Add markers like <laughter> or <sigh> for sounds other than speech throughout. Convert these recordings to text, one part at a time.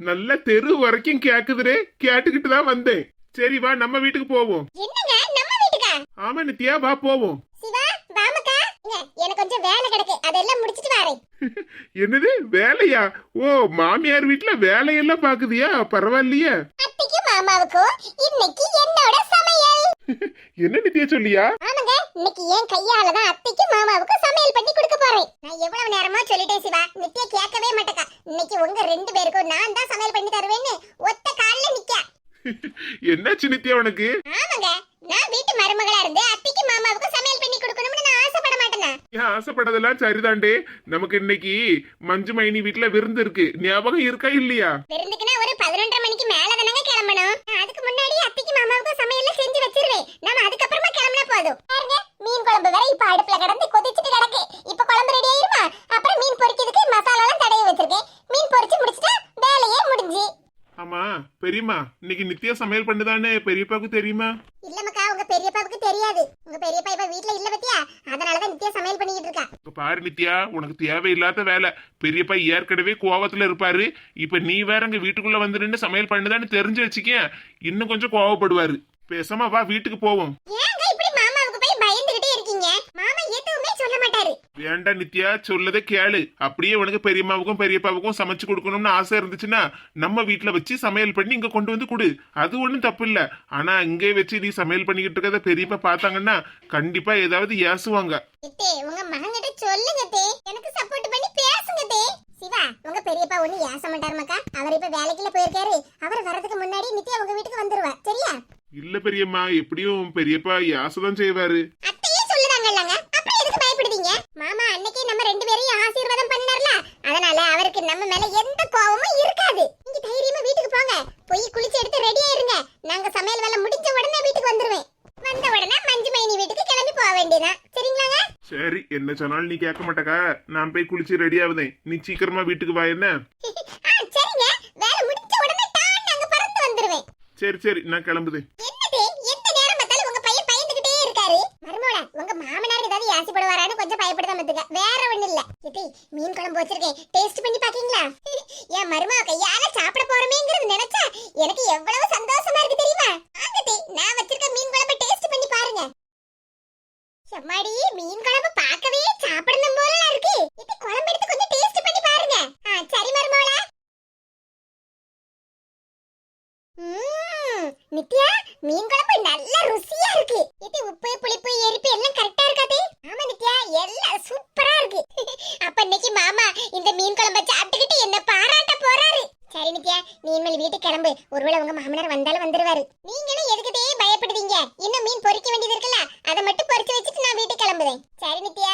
நல்ல தெரு வரைக்கும் கேக்குதுரே. கேட்டுக்கிட்டு தான் வந்தேன். சரி வா நம்ம வீட்டுக்கு போவோம். என்னங்க? நம்ம வீட்டுக்கா? ஆமா நித்யா வா போவோம். சிவா வாமக்கா. எனக்கு கொஞ்சம் வேலை கிடக்கு. அதெல்லாம் முடிச்சிட்டு வரேன். <laughs> என்னது? வேலையா? ஓ மாமியார் வீட்டுல வேலையெல்லாம் பாக்குதியா? பரவாயில்லையே. அத்தைக்கும் மாமாவுக்கும் இன்னைக்கு என்னோட சமையல். <laughs> என்ன நித்யா சொல்லியா? ஆமாங்க இன்னைக்கு என் கையால தான் அத்தைக்கும் மாமாவுக்கும் சமையல் பண்ணி கொடுக்க போறேன். நான் எவ்வளவு நேரமா சொல்லிட்டேன் சிவா. நித்யா கேட்கவே மாட்டேக்கா. இன்னைக்கு உங்க ரெண்டு பேருக்கும் நான் தான் சமையல் பண்ணி தருவேன்னு ஒத்த கால்ல நிக்க. என்னாச்சு நித்யா உனக்கு? ஆமாங்க. நான் வீட்டு மருமகளா இருந்து அத்தைக்கு மாமாவுக்கும் சமையல் பண்ணி கொடுக்கணும்னு நான் ஆசைப்பட மாட்டேனா? ஏன் ஆசைப்பட்டதெல்லாம் சரிதாண்டே. நமக்கு இன்னைக்கு மஞ்சு மைனி வீட்டுல விருந்து இருக்கு. ஞாபகம் இருக்கா இல்லையா? விருந்துக்குன்னா ஒரு பதினொன்றரை மணிக்கு மேல அதுக்கு முன்னாடி அத்தைக்கு மாமாவுக்கும் சமையல்ல செஞ்சு வச்சிருவேன். நம்ம அதுக்கப்புறமா கிளம்பினா போதும். பாருங்க மீன் குழம்பு வேற இப்ப அடுப்புல கிடந்து கொதிச்சுட்டு கிடக்கு. இப்ப குழம்பு ரெடி ஆயிருமா? அப்புறம் மீன் பொரிக்கிறதுக்கு மசாலா எல்லாம் தடவி வச்சிருக்கேன். மீன் பொரிச்சு முடிச்சிட்டா வேலையே முடிஞ்சு. ஆமா பெரியம்மா இன்னைக்கு நித்யா சமையல் பண்ணுதானே? பெரியப்பாவுக்கு தெரியுமா? இல்ல பெரியப்பாவுக்கு தெரியாது. உங்க பெரியப்பா இப்ப வீட்ல இல்ல பத்தியா? அதனாலதான் நித்யா சமையல் பண்ணிக்கிட்டு இருக்கா. இப்ப பாரு நித்யா உனக்கு தேவையில்லாத வேலை. பெரியப்பா ஏற்கனவே கோவத்துல இருப்பாரு. இப்ப நீ வேற அங்க வீட்டுக்குள்ள வந்து நின்னு சமையல் பண்ணுதான்னு தெரிஞ்சு வச்சுக்க இன்னும் கொஞ்சம் கோவப்படுவாரு. பேசாம வா வீட்டுக்கு போவோம் ஏங்க இப்படி மாமாவுக்கு போய் பயந்துகிட்டே இருக்கீங்க மாமா எதுவுமே சொல்ல வேண்டாம் நித்யா சொல்லதை கேளு. அப்படியே உனக்கு பெரியம்மாவுக்கும் பெரியப்பாவுக்கும் சமைச்சு கொடுக்கணும்னு ஆசை இருந்துச்சுன்னா நம்ம வீட்ல வச்சு சமையல் பண்ணி இங்க கொண்டு வந்து கொடு. அது ஒண்ணும் தப்பு இல்ல. ஆனா இங்கே வச்சு நீ சமையல் பண்ணிக்கிட்டு இருக்கத பெரியப்பா பார்த்தாங்கன்னா கண்டிப்பா ஏதாவது ஏசுவாங்க. உங்க மகன்கிட்ட சொல்லுங்க எனக்கு சப்போர்ட் பண்ணி பேசுங்க தே. சிவா உங்க பெரியப்பா ஒண்ணு ஏச மாட்டாரு மக்கா. அவர் இப்ப வேலைக்குள்ள போயிருக்காரு. அவர் வரதுக்கு முன்னாடி நித்யா உங்க வீட்டுக்கு வந்துருவா. சரியா? இல்ல பெரியம்மா எப்படியும் பெரியப்பா ஏசதான் செய்வாரு அத்தையே சொல்லுதாங்கல்லங்க அப்புறம் எதுக்கு பயப்படுதீங்க மாமா அன்னைக்கு நம்ம ரெண்டு பேரையும் ஆசீர்வாதம் பண்ணார்ல அதனால அவருக்கு நம்ம மேல எந்த கோவமும் இருக்காது. நீங்க தைரியமா வீட்டுக்கு போங்க. போய் குளிச்சு எடுத்து ரெடியா இருங்க நாங்க சமையல் வேலை முடிஞ்ச உடனே வீட்டுக்கு வந்துருவேன். வந்த உடனே மஞ்சு மைனி வீட்டுக்கு கிளம்பி போக வேண்டியதான் சரிங்களாங்க? சரி என்ன சொன்னாலும் நீ கேட்க மாட்டக்கா. நான் போய் குளிச்சு ரெடி ஆகுதேன் நீ சீக்கிரமா வீட்டுக்கு வா என்ன? <laughs> சரிங்க. வேலை முடிஞ்ச உடனே டான் அங்க பறந்து வந்துருவேன். சரி சரி நான் கிளம்புதேன். என்னது? எந்த நேரம் பார்த்தாலும் உங்க பையன் பயந்துகிட்டே இருக்காரு? மருமோள உங்க மாமனார் ஏதாவது ஆசைப்படுவாரான்னு கொஞ்சம் பயப்படுதான் பத்துக்க வேற ஒண்ணு இல்ல. மீன் குழம்பு வச்சிருக்கேன். டேஸ்ட் பண்ணி பாக்கீங்களா என் மருமக கையால சாப்பிட போறமேங்கிறது நினைச்சா எனக்கு எவ்வளவு சந்தோஷமா இருக்கு தெரியுமா ஆங்கட்டி நான் வச்சிருக்க மீன் குழம்பு டேஸ்ட் பண்ணி பாருங்க எம்மாடி மீன் குழம்பு பார்க்கவே சாப்பிடணும் போல இருக்கு இது குழம்பு எடுத்து கொஞ்சம் டேஸ்ட் பண்ணி பாருங்க ஆ சரி மருமோள ம்ம், நித்யா மீன் குழம்பு நல்ல ருசியா இருக்கு இது உப்பு புளிப்பு எரிப்பு எல்லாம் கரெக்டா இருக்காதே ஆமா நித்யா எல்லாம் சூப்பரா இருக்கு அப்ப இன்னைக்கு மாமா இந்த மீன் குழம்ப சாப்பிட்டுக்கிட்டு என்ன பாராட்ட போறாரு சரி நித்யா நீ இனிமேல் வீட்டுக்கு கிளம்பு. ஒருவேளை உங்க மாமனார் வந்தாலும் வந்துருவாரு. நீங்களும் எதுக்கிட்டே பயப்படுதீங்க? இன்னும் மீன் பொறிக்க வேண்டியது இருக்குல்ல? அதை மட்டும் பொறிச்சு வச்சுட்டு நான் வீட்டுக்கு கிளம்புவேன். சரி நித்யா.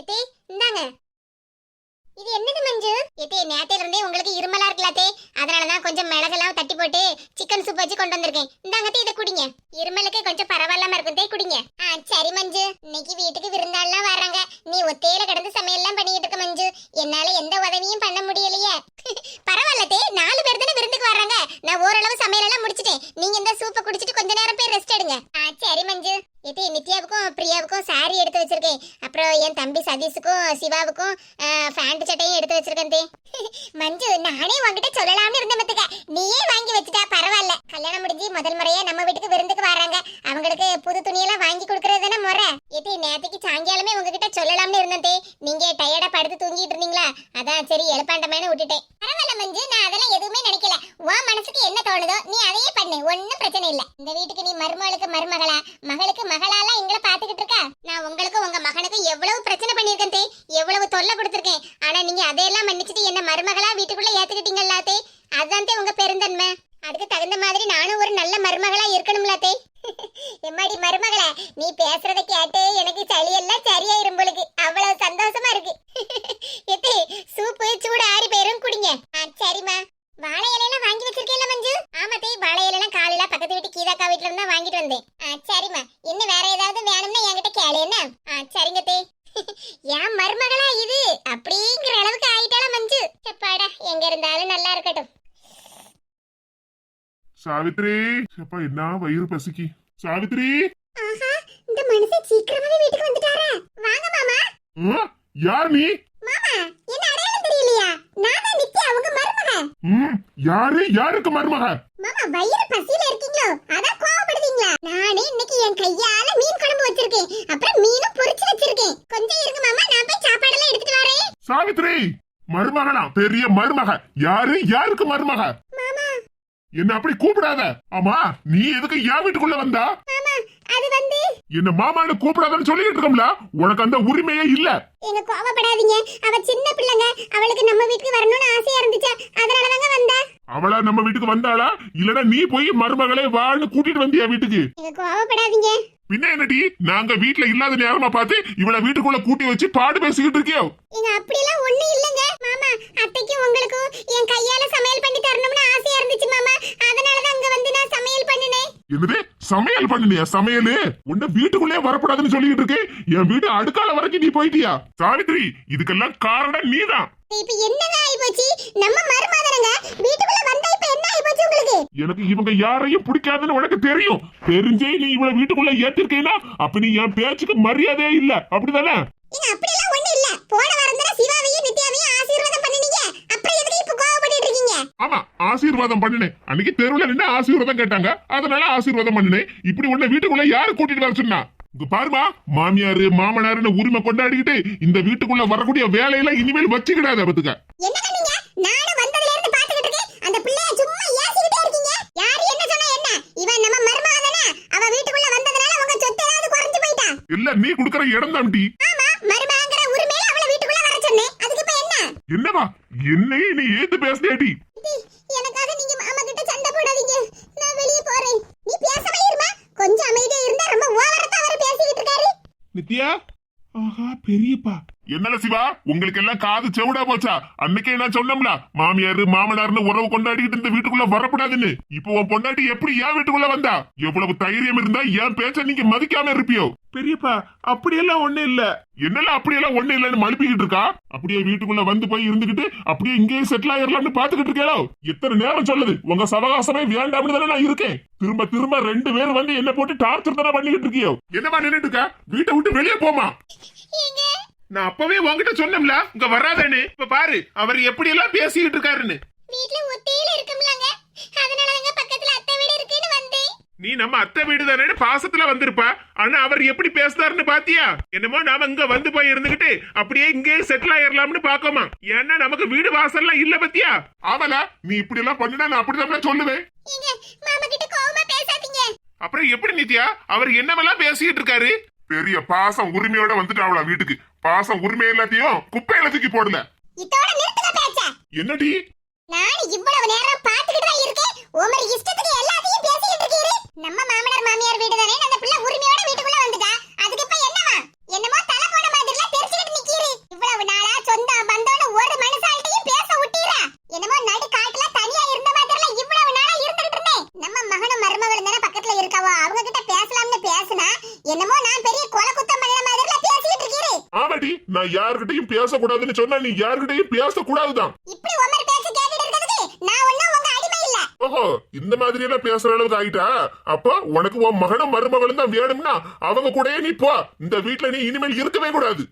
எத்தே இந்தாங்க. இது என்னது மஞ்சு? எத்தே நேத்தையில இருந்தே உங்களுக்கு இருமலா இருக்கலாத்தே அதனாலதான் கொஞ்சம் மிளகெல்லாம் தட்டி போட்டு சிக்கன் சூப் வச்சு கொண்டு வந்திருக்கேன். இந்தாங்கத்தே இதை குடிங்க. இருமலுக்கு கொஞ்சம் பரவாயில்லாம இருக்கும் தே குடிங்க. ஆ சரி மஞ்சு. இன்னைக்கு வீட்டுக்கு விருந்தாள்லாம் வர நீ ஒத்தையில கிடந்து சமையல்லாம் பண்ணிட்டு இருக்க மஞ்சு என்னால எந்த உதவியும் பண்ண முடியலையே பரவாயில்ல தே நாலு பேர் தானே விருந்துக்கு வர்றாங்க நான் ஓரளவு சமையலெல்லாம் முடிச்சிட்டேன் நீங்க இந்த சூப்பை குடிச்சிட்டு கொஞ்ச நேரம் போய் ரெஸ்ட் எடுங்க ஆ சரி மஞ்சு எத்தே நித்யாவுக்கும் பிரியாவுக்கும் சாரி எடுத்து வச்சிருக்கேன் அப்புறம் என் தம்பி சதீஷுக்கும் சிவாவுக்கும் ஃபேண்ட் சட்டையும் எடுத்து வச்சிருக்கேன் மஞ்சு நானே உங்ககிட்ட சொல்லலாம்னு இருந்த மத்துக்க நீயே வாங்கி வச்சுட்டா பரவாயில்ல. கல்யாணம் முடிஞ்சு முதல் முறையா நம்ம வீட்டுக்கு விருந்துக்கு வராங்க. அவங்களுக்கு புது துணியெல்லாம் வாங்கி கொடுக்கறது தானே முறை. எத்தி நேத்துக்கு சாயங்காலமே உங்ககிட்ட சொல்லலாம்னு இருந்தேன் நீங்க டயர்டா படுத்து தூங்கிட்டு இருந்தீங்களா? அதான் சரி எழுப்பாண்டமேனு விட்டுட்டேன். பரவாயில்ல மஞ்சு நான் அதெல்லாம் எதுவுமே நினைக்கல. உன் மனசுக்கு என்ன தோணுதோ நீ அதையே பண்ணு. ஒன்னும் பிரச்சனை இல்ல. இந்த வீட்டுக்கு நீ மருமகளுக்கு மருமகளா? மகளுக்கு மக எங்களை பாத்துக்கிட்டு இருக்கா நான் உங்களுக்கும் உங்க மகனுக்கும் எவ்வளவு பிரச்சனை பண்ணிருக்கேன் தே எவ்வளவு தொல்லை கொடுத்துருக்கேன் ஆனா நீங்க அதையெல்லாம் மன்னிச்சிட்டு என்ன மருமகளா வீட்டுக்குள்ள ஏத்துக்கிட்டீங்கல்லாத்தே அதுதான் உங்க பெருந்தன்மை. அதுக்கு தகுந்த மாதிரி நானும் ஒரு நல்ல மருமகளா இருக்கணும்ல தே <laughs> எம்மாடி மருமகளே நீ பேசுறத கேட்டு எனக்கு சளி எல்லாம் சரியாயிரும் பொழுது அவ்வளவு சந்தோஷமா இருக்கு எத்தே சூப்பு சூடு ஆறி போயிரும் குடிங்க ஆ சரிம்மா வாழை இலையெல்லாம் வாங்கி வச்சிருக்கேன்ல மஞ்சு ஆமா தே வாழை இலையெல்லாம் காலையில பக்கத்து வீட்டு கீதாக்கா வீட்ல இருந்தா வாங்கிட்டு வந்தேன் ஆ சரிம்மா இன்னும் வேற ஏதாவது வேணும்னா என்கிட்ட கேளு என்ன ஆ சரிங்க தே ஏன் மருமகளா இது அப்படிங்கிற அளவுக்கு ஆயிட்டால மஞ்சு எப்பாடா எங்க இருந்தாலும் நல்லா இருக்கட்டும் சாவித்ரி அப்பா என்ன வயிறு பசிக்கு? சாவித்ரி! இந்த மனுஷன் சீக்கிரமாவே வீட்டுக்கு வந்துட்டாரா. வாங்க மாமா? யார் நீ? மாமா என்ன அடையாளம் தெரியலையா? நான் தான் உங்க மருமக. ம் யாரு? யாருக்கு மருமக? மாமா வயிறு பசியில இருக்கீங்களோ? அதான் கோவப்படுவீங்களா நானே இன்னைக்கு என் கையால மீன் குழம்பு வச்சிருக்கேன். அப்புறம் மீனும் பொரிச்சு வச்சிருக்கேன். கொஞ்சம் இருங்க மாமா நான் போய் சாப்பாடெல்லாம் எடுத்துட்டு வரேன். சாவித்ரி! மருமகனா? பெரிய மருமக. யாரு? யாருக்கு மருமக? மாமா என்ன அப்படி கூப்பிடாத? ஆமா நீ எதுக்கு என் வீட்டுக்குள்ள வந்தா? அது வந்து என்ன மாமான்னு கூப்பிடாதன்னு சொல்லிட்டு இருக்கோம்ல? உனக்கு அந்த உரிமையே இல்ல. எங்க கோவப்படாதீங்க. அவ சின்ன பிள்ளைங்க. அவளுக்கு நம்ம வீட்டுக்கு வரணும்னு ஆசையா இருந்துச்சு. அதனால தாங்க வந்தா. அவளா நம்ம வீட்டுக்கு வந்தாளா? இல்லனா நீ போய் மருமகளே வான்னு கூட்டிட்டு வந்தியா வீட்டுக்கு? எங்க கோவப்படாதீங்க. பின்ன என்னடி? நாங்க வீட்ல இல்லாத நேரமா பார்த்து இவள வீட்டுக்குள்ள கூட்டி வச்சு பாடு பேசிக்கிட்டு இருக்கியோ? எங்க அப்படிலாம் ஒண்ணு இல்லங்க மாமா அத்தைக்கும் உங்களுக்கும் என் கையால சமையல் பண்ணி தரணும்னு ஆசையா இருந்துச்சு மாமா அதனால தான் அங்க வந்து நான் சமையல் பண்ணினேன் என்னது? சமையல் பண்ணினியா? சமையல்? உன்ன வீட்டுக்குள்ளே வரக்கூடாதுன்னு சொல்லிட்டு இருக்கு. என் வீடு அடுக்கால வரைக்கும் நீ போயிட்டியா? சாவித்ரி இதுக்கெல்லாம் காரணம் நீதான். இப்ப என்னங்க ஆயி போச்சு நம்ம மருமகனுங்க வீட்டுக்குள்ள வந்தா இப்ப என்ன ஆயி போச்சு உங்களுக்கு? எனக்கு இவங்க யாரையும் பிடிக்காதுன்னு உனக்கு தெரியும். தெரிஞ்சே நீ இவள வீட்டுக்குள்ள ஏத்திருக்கீனா அப்ப நீ என் பேச்சுக்கு மரியாதையே இல்ல. அப்படிதானே? அப்படிலாம் ஒண்ணு இல்ல. போன வாரம் தானே சிவாவையும் நித்யாவையும் ஆசீர்வாதம் பண்ணினீங்க. அப்புறம் எதுக்கு இப்ப ஆமா ஆசீர்வாதம் பண்ணினேன். அன்னைக்கு தெருவுல நின்று ஆசீர்வாதம் கேட்டாங்க. அதனால ஆசீர்வாதம் பண்ணினேன். இப்படி உன்னை வீட்டுக்குள்ள யாரு கூட்டிட்டு வர சொன்னா? இங்க பாருமா மாமியாரு மாமனாருன்னு உரிமை கொண்டாடிக்கிட்டு இந்த வீட்டுக்குள்ள வரக்கூடிய வேலையெல்லாம் இனிமேல் வச்சுக்கிடாத பத்துக்க. தானே எல்லாம் நீ கொடுக்கற இடம் என்ன? என்னவா? என்னையே நீ ஏத்து பேசுதேடி சித்தி எனக்காக நீங்க மாமா கிட்ட சண்டை போடாதீங்க. நான் வெளியே போறேன். நீ பேசாம இருமா. கொஞ்சம் அமைதியா இருந்தா ரொம்ப ஓவரா அவர் பேசிக்கிட்டு இருக்காரு. நித்யா? ஆஹா பெரியப்பா. என்னல சிவா? உங்களுக்கு எல்லாம் காது செவிடா போச்சா? அன்னைக்கே நான் சொன்னோம்ல மாமியாரு மாமனார்னு உறவு கொண்டாடிக்கிட்டு இந்த வீட்டுக்குள்ள வரக்கூடாதுன்னு. இப்போ உன் பொண்டாட்டி எப்படி என் வீட்டுக்குள்ள வந்தா? எவ்வளவு தைரியம் இருந்தா என் பேச்ச நீங்க மதிக்காம இருப்பியோ? பெரியப்பா அப்படியெல்லாம் ஒண்ணு இல்ல. என்னெல்லாம் அப்படியெல்லாம் ஒண்ணு இல்லன்னு மழுப்பிக்கிட்டு இருக்கா? அப்படியே வீட்டுக்குள்ள வந்து போய் இருந்துகிட்டு அப்படியே இங்கேயே செட்டில் ஆயிரலாம்னு பாத்துக்கிட்டு இருக்கேளோ எத்தனை நேரம் சொல்லுது? உங்க சவகாசமே வேண்டாம்னு தானே நான் இருக்கேன். திரும்ப திரும்ப ரெண்டு பேரும் வந்து என்ன போட்டு டார்ச்சர் தானே பண்ணிக்கிட்டு இருக்கியோ? என்னமா நின்னுட்டு இருக்க? வீட்டை விட்டு வெளியே போமா நான் அப்பவே உன்கிட்ட சொன்னேன்ல. இங்க வராதேன்னு இப்ப பாரு அவர் எப்படி எல்லாம் பேசிக்கிட்டு இருக்காருன்னு. வீட்ல ஒத்தையில இருக்கும்லங்க. அதனால தாங்க பக்கத்துல அத்தை வீடு இருக்குன்னு வந்தேன். நீ நம்ம அத்தை வீடு தானே பாசத்துல வந்திருப்பா. ஆனா அவர் எப்படி பேசுறாருன்னு பாத்தியா? என்னமோ நாம இங்க வந்து போய் இருந்துகிட்டு அப்படியே இங்கே செட்டில் ஆயிரலாம்னு பாக்கோமா? ஏன்னா நமக்கு வீடு வாசல்லாம் இல்ல பத்தியா? ஆவல நீ இப்படி எல்லாம் பண்ணினா நான் அப்படிதான் சொல்லுவேன். ஏங்க மாமா கிட்ட கோவமா பேசாதீங்க. அப்புறம் எப்படி நித்யா? அவர் என்னவெல்லாம் பேசிக்கிட்டு இருக்காரு? பெரிய பாசம் உரிமையோட வந்துட்டாவளா வீட்டுக்கு. பாசம் உரிமை எல்லாத்தையும் குப்பையில தூக்கி போடல. இதோட நிறுத்துங்க பேச்ச. என்னடி? நான் இவ்வளவு நேரம் பாத்துக்கிட்டு தான் இருக்கேன். உமர் இஷ்டத்துக்கு எல்லாத்தையும் பேசிக்கிட்டு இருக்கீரு. நம்ம மாமனார் மாமியார் வீடு தானே அந்த பிள்ளை உரிமையோட வீட்டுக்குள்ள வந்துட்டா அதுக்கு இப்ப என்னவா என்னமோ தலை போன மாதிரிலாம் தெரிச்சுக்கிட்டு நிக்கீரு இவ்வளவு நாளா சொந்தம் பந்தம்னு ஒரு மனுஷால்ட்டையும் பேச விட்டீரா என்னமோ நடு காட்டுல தனியா இருந்த மாதிரிலாம் இவ்வளவு நாளா இருந்துகிட்டு இருந்தேன் நம்ம மகனும் மருமகளும் தானே பக்கத்துல இருக்காவோ அவங்க கிட்ட பேசலாம்னு பேசுனா என்னமோ நான் பெரிய கொலை குத்தம் பண்ண மாதிரிலாம் பேசிக்கிட்டு இருக்கீரு ஆமாடி நான் யார்கிட்டயும் பேசக்கூடாதுன்னு சொன்னா நீ யார்கிட்டயும் பேசக்கூடாதுதான். இப்படி உமர் பேச்ச கேட்டுட்டு இருக்கிறதுக்கு நான் ஒண்ணும் உங்க அடிமை இல்ல. ஓஹோ இந்த மாதிரி எல்லாம் பேசுற அளவுக்கு ஆயிட்டா? அப்போ உனக்கு உன் மகனும் மருமகளும் தான் வேணும்னா அவங்க கூடயே நீ போ. இந்த வீட்ல நீ இனிமேல் இருக்கவே கூடாது.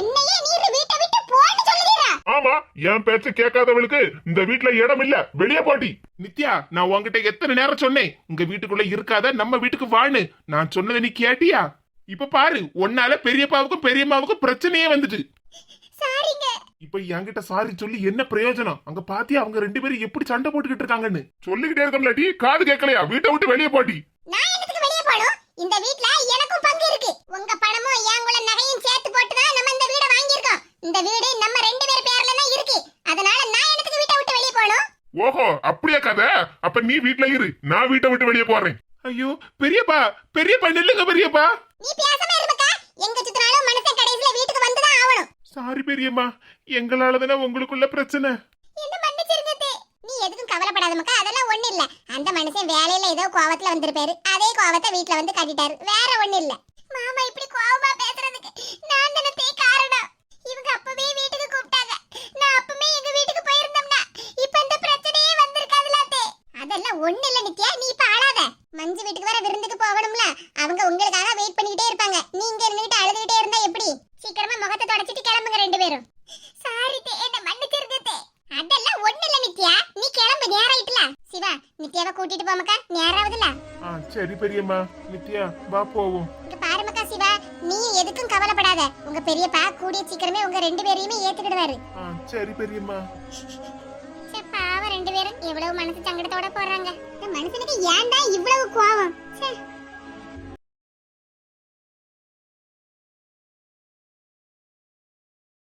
என்னையே நீர் வீட்டை விட்டு போன்னு சொல்லுறீரா ஆமா என் பேச்ச கேட்காதவளுக்கு இந்த வீட்ல இடம் இல்ல. வெளியே போட்டி நித்யா நான் உன்கிட்ட எத்தனை நேரம் சொன்னேன்? உங்க வீட்டுக்குள்ள இருக்காத நம்ம வீட்டுக்கு வான்னு. நான் சொன்னதை நீ கேட்டியா? இப்ப பாரு உன்னால பெரியப்பாவுக்கும் பெரியம்மாவுக்கும் பிரச்சனையே வந்துட்டு. சாரிங்க. இப்ப என்கிட்ட சாரி சொல்லி என்ன பிரயோஜனம்? அங்க பாத்தியா அவங்க ரெண்டு பேரும் எப்படி சண்டை போட்டுக்கிட்டு இருக்காங்கன்னு? சொல்லிக்கிட்டே இருக்கம்லாட்டி காது கேட்கலையா? வீட்டை விட்டு வெளியே போட்டி நான் என்னத்துக்கு வெளிய போணும் இந்த வீட்ல எனக்கும் பங்கு இருக்கு. உங்க பணமும் எங்குள்ள நகையும் சேர்த்து போட்டு தான் நம்ம இந்த வீட வாங்கியிருக்கோம். இந்த வீடு நம்ம ரெண்டு பேர் பேர்ல தான் இருக்கு. அதனால நான் என்னத்துக்கு வீட்டை விட்டு வெளிய போணும் ஓஹோ அப்படியா கதை? அப்ப நீ வீட்ல இரு. நான் வீட்டை விட்டு வெளியே போறேன். ஐயோ பெரியப்பா பெரியப்பா நில்லுங்க பெரியப்பா. நீ பேசாம இருமக்கா எங்க சுத்தினாலும் மனுஷன் கடைசில வீட்டுக்கு வந்து தான் ஆகணும். சாரி பெரியம்மா எங்களால தானே உங்களுக்குள்ள பிரச்சனை? என்ன மன்னிச்சிருங்க. நீ எதுக்கும் கவலைப்படாத மக்கா அதெல்லாம் ஒண்ணு இல்ல. அந்த மனுஷன் வேலையில ஏதோ கோவத்துல வந்திருப்பாரு. அதே கோவத்தை வீட்ல வந்து காட்டிட்டாரு. வேற ஒண்ணு இல்ல. மாமா இப்படி கோவமா பேசுறதுக்கு நான் தானே காரணம். இவங்க அப்பவே வீட்டுக்கு கூப்பிட்டாங்க. நான் அப்பவே எங்க வீட்டுக்கு போயிருந்தோம்னா இப்ப இந்த பிரச்சனையே வந்திருக்காதுல அத்தை அதெல்லாம் ஒண்ணு இல்ல நித்யா நீ இப்ப ஆளாத. மஞ்சு வீட்டுக்கு வர விருந்துக்கு போகணும்ல அவங்க உங்களுக்காக வெயிட் பண்ணிக்கிட்டே இருப்பாங்க நீங்க இருந்துகிட்டு அழுதுகிட்டே இருந்தா எப்படி சீக்கிரமா முகத்தை தொடச்சிட்டு கிளம்புங்க ரெண்டு பேரும் சாரி தே என்ன மன்னிச்சிருங்க தே சிவா நித்யாவை கூட்டிட்டு போமக்கா நேராவதுல ஆ சரி பெரியம்மா நித்யா வா போவோம். இங்க பாருமக்கா சிவா நீ எதுக்கும் கவலைப்படாத. உங்க பெரியப்பா கூடிய சீக்கிரமே உங்க ரெண்டு பேரையுமே ஏத்துக்கிடுவாரு. ஆ சரி பெரியம்மா. ச்சே, பாவம் ரெண்டு பேரும் எவ்வளவு மனசு சங்கடத்தோட போறாங்க. இந்த மனுஷனுக்கு ஏன்டா இவ்வளவு கோவம்? ச்சே